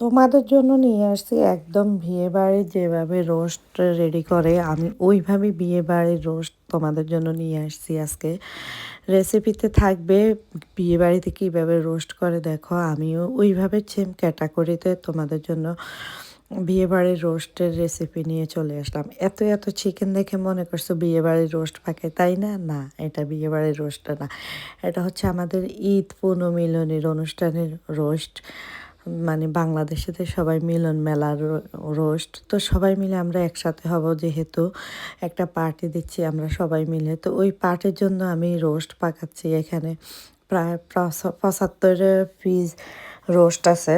তোমাদের জন্য নিয়ে আসছি একদম বিয়ে বাড়ির যেভাবে রোস্ট রেডি করে, আমি ওইভাবে বিয়ে বাড়ির রোস্ট তোমাদের জন্য নিয়ে আসছি আজকে। রেসিপিতে থাকবে বিয়ে বাড়িতে কীভাবে রোস্ট করে দেখো, আমিও ওইভাবে সেম ক্যাটাগরিতে তোমাদের জন্য বিয়ে বাড়ির রোস্টের রেসিপি নিয়ে চলে আসলাম। এত এত চিকেন দেখে মনে করছ বিয়ে বাড়ির রোস্ট পাকে, তাই না? না, এটা বিয়ে বাড়ির রোস্ট না। এটা হচ্ছে আমাদের ঈদ পুনর্মিলনের অনুষ্ঠানের রোস্ট মানে বাংলাদেশেতে সবাই মিলন মেলার রোস্ট। তো সবাই মিলে আমরা একসাথে হব যেহেতু একটা পার্টি দিচ্ছি আমরা সবাই মিলে। তো ওই পার্টির জন্য আমি রোস্ট পাকাচ্ছি এখানে। প্রায় পঁচাত্তর পিস রোস্ট আছে।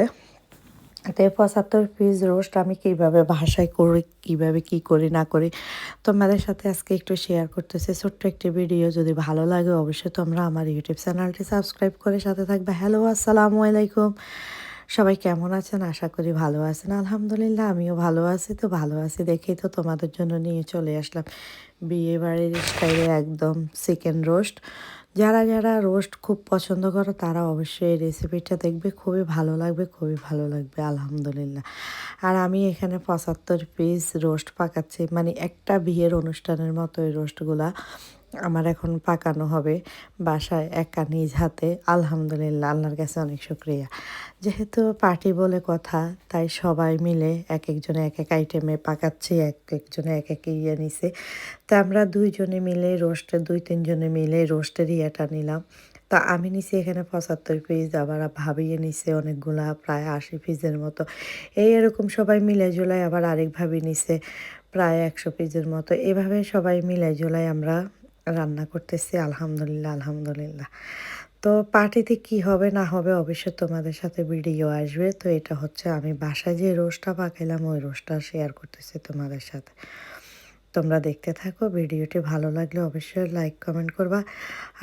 তো পঁচাত্তর পিস রোস্ট আমি কীভাবে ভাষায় করি, কীভাবে কি করি, না করি তোমাদের সাথে আজকে একটু শেয়ার করতেছি। ছোট্ট একটি ভিডিও যদি ভালো লাগে অবশ্যই তোমরা আমার ইউটিউব চ্যানেলটি সাবস্ক্রাইব করে সাথে থাকবে। হ্যালো আসসালামু আলাইকুম। সবাই কেমন আছেন? আশা করি ভালো আছেন। আলহামদুলিল্লাহ, আমিও ভালো আছি। তো ভালো আছি দেখেই তো তোমাদের জন্য নিয়ে চলে আসলাম। বিয়ে বাড়ির স্টাইলে একদম চিকেন রোস্ট যারা যারা রোস্ট খুব পছন্দ করো, তারা অবশ্যই এই রেসিপিটা দেখবে। খুবই ভালো লাগবে, খুবই ভালো লাগবে, আলহামদুলিল্লাহ। আর আমি এখানে পঁচাত্তর পিস রোস্ট পাকাচ্ছি। মানে একটা বিয়ের অনুষ্ঠানের মতো এই রোস্টগুলা আমার এখন পাকানো হবে বাসায় একা নিজ হাতে। আলহামদুলিল্লাহ, আল্লাহর কাছে অনেক শুক্রিয়া। যেহেতু পার্টি বলে কথা, তাই সবাই মিলে এক একজনে এক এক আইটেমে পাকাচ্ছি এক একজনে এক এক ইয়ে নিছে। তা আমরা দুইজনে মিলে রোস্টের দুই তিনজনে মিলে রোস্টের ইয়েটা নিলাম। তা আমি নিছি এখানে পঁচাত্তর পিস আবার ভাবিয়ে নিছে অনেকগুলা, প্রায় আশি পিসের মতো। এই এরকম সবাই মিলে জুলাই আবার আরেক ভাবি নিছে প্রায় একশো পিসের মতো। এভাবে সবাই মিলে জুলাই আমরা রান্না করতেছি, আলহামদুলিল্লাহ আলহামদুলিল্লাহ। তো পার্টিতে কি হবে, না হবে, অবশ্যই তোমাদের সাথে ভিডিও আসবে। তো এটা হচ্ছে আমি বাসায় যে রোস্টটা পাকাইলাম, ওই রোস্টটা শেয়ার করতেছি তোমাদের সাথে। তোমরা দেখতে থাকো, ভিডিওটি ভালো লাগলে অবশ্যই লাইক কমেন্ট করবা।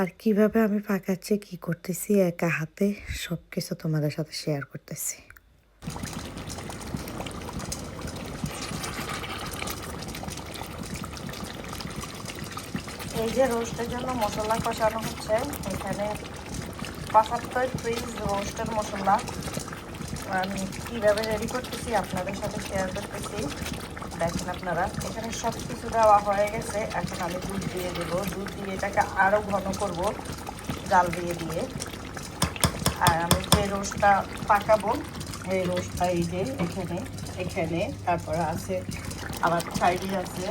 আর কীভাবে আমি পাকাচ্ছি, কি করতেছি, একা হাতে সব কিছু তোমাদের সাথে শেয়ার করতেছি। এই যে রোস্টের জন্য মশলা কষানো হচ্ছে, এখানে পঁচাত্তর পিস রোস্টের মশলা। আমি কীভাবে রেডি করতেছি আপনাদের সাথে শেয়ার করতেছি। দেখেন আপনারা, এখানে সব কিছু দেওয়া হয়ে গেছে। এখন আমি দুধ দিয়ে দেবো। দুধ দিয়ে এটাকে আরও ঘন করব, জাল দিয়ে দিয়ে। আর আমি যে রোস্টটা পাকাবো, এই রোস্টটা এই যে এখানে এখানে। তারপরে আছে, আবার সাইডে আছে।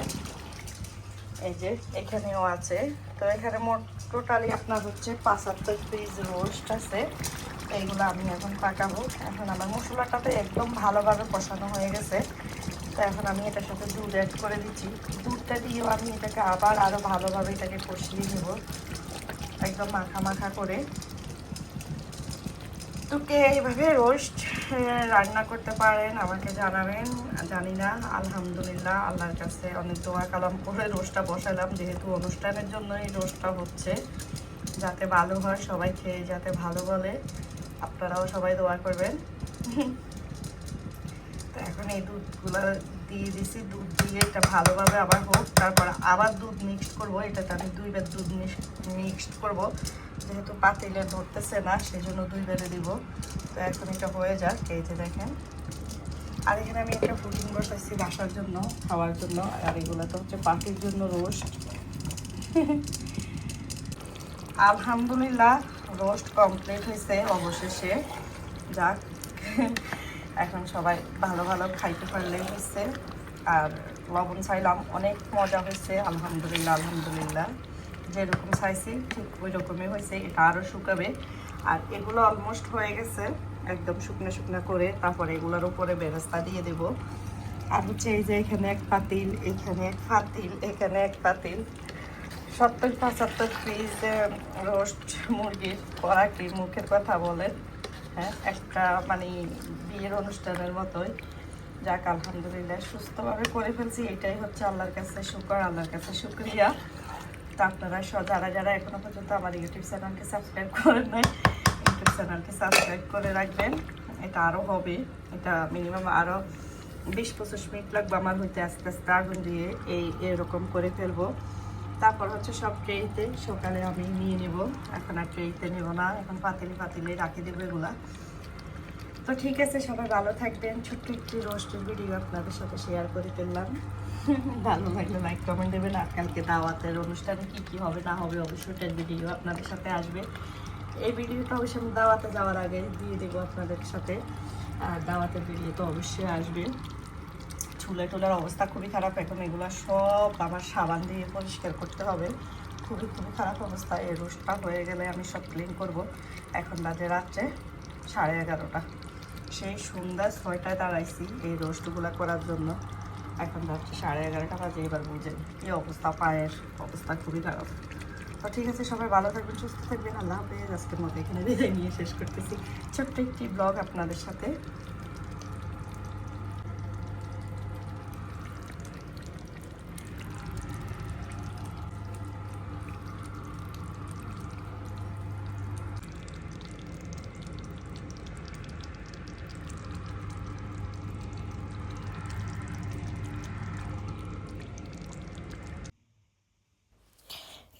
এই যে, এখানেও আছে। তো এখানে মোট টোটালি আপনার হচ্ছে পাঁচাত্তর পিস রোস্ট আছে। এইগুলো আমি এখন পাকাবো। এখন আমার মশলাটাতে একদম ভালোভাবে কষানো হয়ে গেছে। তো এখন আমি এটার সাথে দুধ অ্যাড করে দিচ্ছি। দুধটা দিয়েও আমি এটাকে আবার আরও ভালোভাবে এটাকে কষিয়ে নেব। একদম মাখা মাখা করে। তো কে এইভাবে রোস্ট রান্না করতে পারেন, আমাকে জানাবেন, জানি না, আলহামদুলিল্লাহ, আল্লাহর কাছে অনেক দোয়া কালাম করে রোস্টটা বসালাম, যেহেতু অনুষ্ঠানের জন্য এই রোস্টটা হচ্ছে, যাতে ভালো হয়, সবাই খেয়ে যাতে ভালো বলে, আপনারাও সবাই দোয়া করবেন। তো এখন এই দুধগুলো দিয়ে দিছি, দুধ দিয়ে এটা ভালোভাবে আবার হোক, তারপর আবার দুধ মিক্সড করব, এটাতে আমি দুইবার দুধ মিক্সড করব। যেহেতু পাতিলে ধরতেছে না সেই জন্য দুইবারে দিব। তো এখন এটা হয়ে যাক, এই যে দেখেন। আর এখানে আমি একটা পুডিং বসাইছি বাসার জন্য, খাওয়ার জন্য। আর এগুলো তো হচ্ছে পাটির জন্য রোস্ট। আলহামদুলিল্লাহ, রোস্ট কমপ্লিট হয়েছে অবশেষে। যাক, এখন সবাই ভালো ভালো খাইতে পারলেই হয়েছে। আর লবণ চাইলাম অনেক মজা হয়েছে। আলহামদুলিল্লাহ আলহামদুলিল্লাহ। যেরকম চাইছি, ঠিক ওই রকমই হয়েছে। এটা আরও শুকাবে। আর এগুলো অলমোস্ট হয়ে গেছে। একদম শুকনো শুকনো করে তারপরে এগুলোর উপরে বেরেস্তা দিয়ে দেব। আর হচ্ছে এই যে এখানে এক পাতিল, এখানে এক পাতিল, এখানে এক পাতিল। সত্তর, পঁচাত্তর পিস রোস্ট মুরগির করা কি মুখের কথা বলেন। হ্যাঁ একটা মানে বিয়ের অনুষ্ঠানের মতোই। যাক, আলহামদুলিল্লাহ, সুস্থভাবে করে ফেলছি। এটাই হচ্ছে আল্লাহর কাছে শুকর, আল্লাহর কাছে শুক্রিয়া। তো আপনারা যারা যারা এখনও পর্যন্ত আমার ইউটিউব চ্যানেলকে সাবস্ক্রাইব করেন নাই ইউটিউব চ্যানেলকে সাবস্ক্রাইব করে রাখবেন। এটা আরও হবে। এটা মিনিমাম আরও বিশ পঁচিশ মিনিট লাগবে আমার হইতে আস্তে আস্তে আগুন দিয়ে এই এরকম করে ফেলব। তারপর হচ্ছে সব ট্রেতে সকালে আমি নিয়ে নেব। এখন আর ট্রেইতে নেব না। এখন পাতিলে পাতিলে রাখি দেবো এগুলা। তো ঠিক আছে, সবাই ভালো থাকবেন। ছোট্ট একটি রোস্টের ভিডিও আপনাদের সাথে শেয়ার করে ফেললাম। ভালো লাগলে লাইক কমেন্ট দেবেন। আর কালকে দাওয়াতের অনুষ্ঠানে কী কী হবে, না হবে, অবশ্যই ভিডিও আপনাদের সাথে আসবে। এই ভিডিওটা অবশ্যই আমি দাওয়াতে যাওয়ার আগে দিয়ে দেবো আপনাদের সাথে। আর দাওয়াতের ভিডিও তো অবশ্যই আসবে। চুলে টুলের অবস্থা খুবই খারাপ। এখন এগুলো সব আমার সাবান দিয়ে পরিষ্কার করতে হবে। খুবই খুবই খারাপ অবস্থা। এই রোস্টটা হয়ে গেলে আমি সব ক্লিন করব। এখন বাজে রাত্রে সাড়ে এগারোটা। সেই সন্ধ্যা ছয়টায় দাঁড়াইছি এই রোস্টগুলা করার জন্য। এখন ভাবছি সাড়ে এগারোটা বাজে, এবার বুঝে এই অবস্থা, পায়ের অবস্থা খুবই খারাপ। তো ঠিক আছে, সবাই ভালো থাকবেন, সুস্থ থাকবেন। আল্লাহ হাফেজ। আজকের মতো এখানে নিয়ে শেষ করতেছি। ছোট্ট একটি ব্লগ আপনাদের সাথে।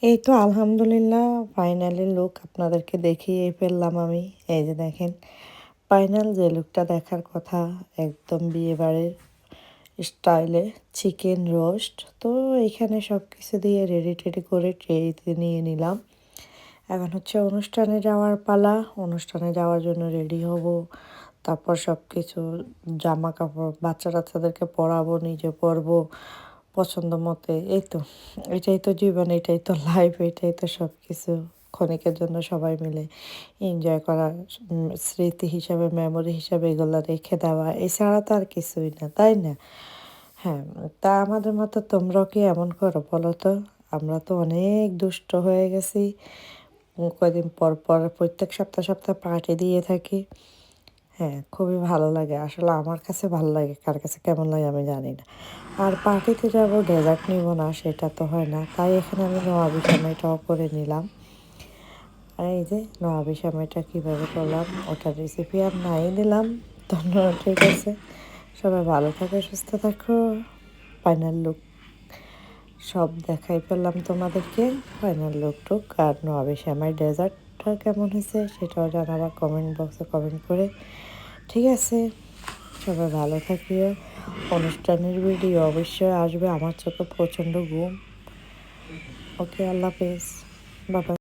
এই তো আলহামদুলিল্লাহ ফাইনালি লুক আপনাদেরকে দেখিয়ে ফেললাম আমি। এই যে দেখেন ফাইনাল যে লুকটা দেখার কথা, একদম বিয়েবাড়ির স্টাইলে চিকেন রোস্ট তো এখানে সব কিছু দিয়ে রেডি টেডি করে ট্রেতে নিয়ে নিলাম। এখন হচ্ছে অনুষ্ঠানে যাওয়ার পালা, অনুষ্ঠানে যাওয়ার জন্য রেডি হব। তারপর সব কিছু জামা কাপড় বাচ্চা টাচ্চাদেরকে পরাবো, নিজে পরবো। পছন্দ মতে। এই তো এটাই তো জীবন এটাই তো লাইফ এটাই তো সব কিছু ক্ষণিকের জন্য সবাই মিলে এনজয় করা স্মৃতি হিসাবে মেমোরি হিসাবে এগুলো রেখে দেওয়া এছাড়া তো আর কিছুই না তাই না? হ্যাঁ তা আমাদের মতো তোমরাও কি এমন করো বলো তো? আমরা তো অনেক দুষ্ট হয়ে গেছি। উম, কয়দিন পর পর প্রত্যেক সপ্তাহ সপ্তাহ পার্টি দিয়ে থাকি। হ্যাঁ খুবই ভালো লাগে। আসলে আমার কাছে ভালো লাগে, কার কাছে কেমন লাগে আমি জানি না। আর পার্টিতে যাব, ডেজার্ট নিব না, সেটা তো হয় না। তাই এখানে আমি নবাবি সময়টাও করে নিলাম। আর এই যে নবাবি সময়টা কীভাবে করলাম, ওটার রেসিপি আর নাই নিলাম। ধন্যবাদ, ঠিক আছে। সবাই ভালো থাকো, সুস্থ থাকো। ফাইনাল লুক সব দেখাই পেলাম তোমাদেরকে। ফাইনাল লুক টুক আর নবাবি শ্যামাই ডেজার্টটা কেমন হয়েছে সেটাও জানাবা কমেন্ট বক্সে কমেন্ট করে। ঠিক আছে, সবাই ভালো থাকিও। অনুষ্ঠানের ভিডিও অবশ্যই আসবে, আমার চোখে প্রচণ্ড ঘুম। ওকে আল্লাহ হাফেজ। বাবা